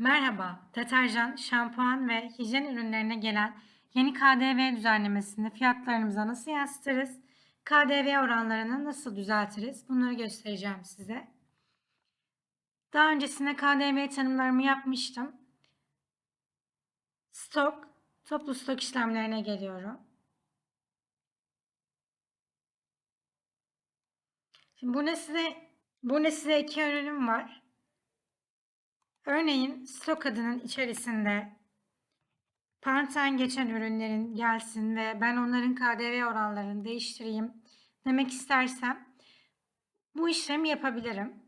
Merhaba, deterjan, şampuan ve hijyen ürünlerine gelen yeni KDV düzenlemesini fiyatlarımıza nasıl yansıtırız? KDV oranlarını nasıl düzeltiriz? Bunları göstereceğim size. Daha öncesinde KDV tanımlarımı yapmıştım. Stok, toplu stok işlemlerine geliyorum. Şimdi bu size bu size iki ürünüm var. Örneğin stok adının içerisinde Panten geçen ürünlerin gelsin ve ben onların KDV oranlarını değiştireyim demek istersem bu işlemi yapabilirim.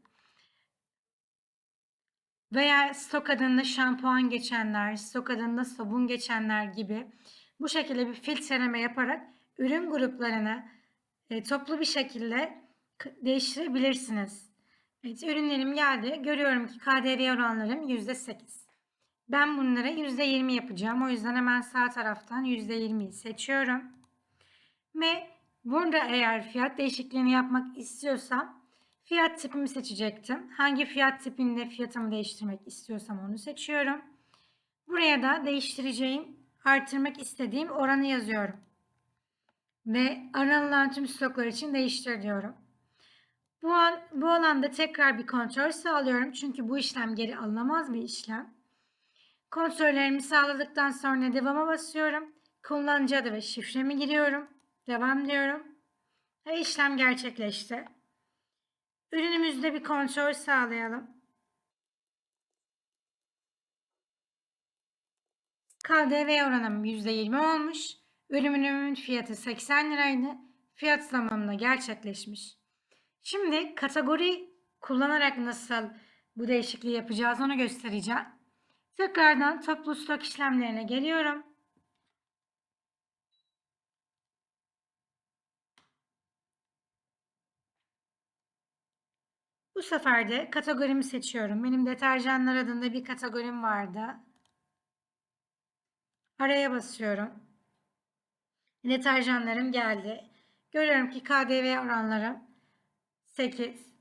Veya stok adında şampuan geçenler, stok adında sabun geçenler gibi bu şekilde bir filtreleme yaparak ürün gruplarını e, toplu bir şekilde değiştirebilirsiniz. Evet, ürünlerim geldi. Görüyorum ki KDV oranlarım %8. Ben bunlara %20 yapacağım. O yüzden hemen sağ taraftan %20'yi seçiyorum. Ve burada eğer fiyat değişikliğini yapmak istiyorsam fiyat tipimi seçecektim. Hangi fiyat tipinde fiyatımı değiştirmek istiyorsam onu seçiyorum. Buraya da değiştireceğim, artırmak istediğim oranı yazıyorum. Ve aranılan tüm stoklar için değiştir diyorum. Bu, an, bu alanda tekrar bir kontrol sağlıyorum. Çünkü bu işlem geri alınamaz bir işlem. Kontrollerimi sağladıktan sonra devama basıyorum. Kullanıcı adı ve şifremi giriyorum. Devam diyorum. Ve işlem gerçekleşti. Ürünümüzde bir kontrol sağlayalım. KDV oranım %20 olmuş. Ürünümün fiyatı 80 liraydı. Fiyat zamanında gerçekleşmiş. Şimdi kategori kullanarak nasıl bu değişikliği yapacağız onu göstereceğim. Tekrardan toplu stok işlemlerine geliyorum. Bu sefer de kategorimi seçiyorum. Benim deterjanlar adında bir kategorim vardı. Araya basıyorum. Deterjanlarım geldi. Görüyorum ki KDV oranlarım 8.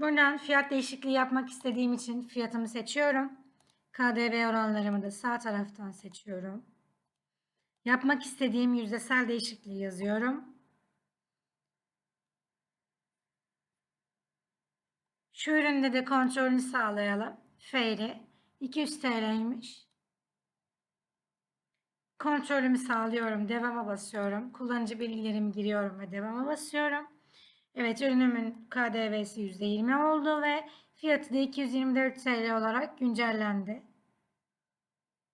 Buradan fiyat değişikliği yapmak istediğim için fiyatımı seçiyorum. KDV oranlarımı da sağ taraftan seçiyorum. Yapmak istediğim yüzdesel değişikliği yazıyorum. Şu üründe de kontrolünü sağlayalım. Feyri 200 TL'ymiş. Kontrolümü sağlıyorum. Devama basıyorum. Kullanıcı bilgilerimi giriyorum ve devama basıyorum. Evet ürünümün KDV'si %20 oldu ve fiyatı da 224 TL olarak güncellendi.